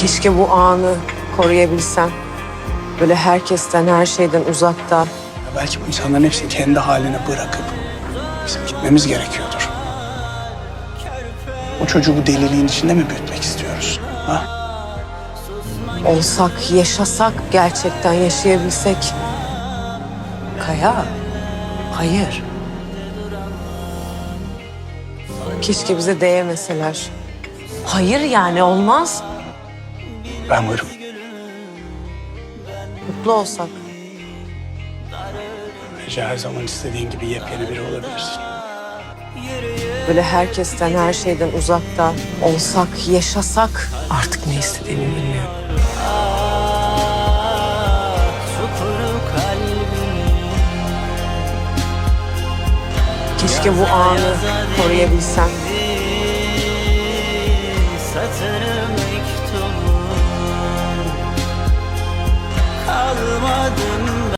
Keşke bu anı koruyabilsem. Böyle herkesten, her şeyden uzakta. Ya belki bu insanların hepsini kendi haline bırakıp bizim gitmemiz gerekiyordur. O çocuğu bu deliliğin içinde mi büyütmek istiyoruz? Ha? Olsak, yaşasak, gerçekten yaşayabilsek. Kaya, hayır. Keşke bize değemeseler. Hayır yani olmaz. Ben varım. Mutlu olsak. Bence her zaman istediğin gibi yepyeni biri olabilirsin. Böyle herkesten, her şeyden uzakta olsak, yaşasak. Artık ne istediğimi bilmiyorum. Keşke bu anı koruyabilsem.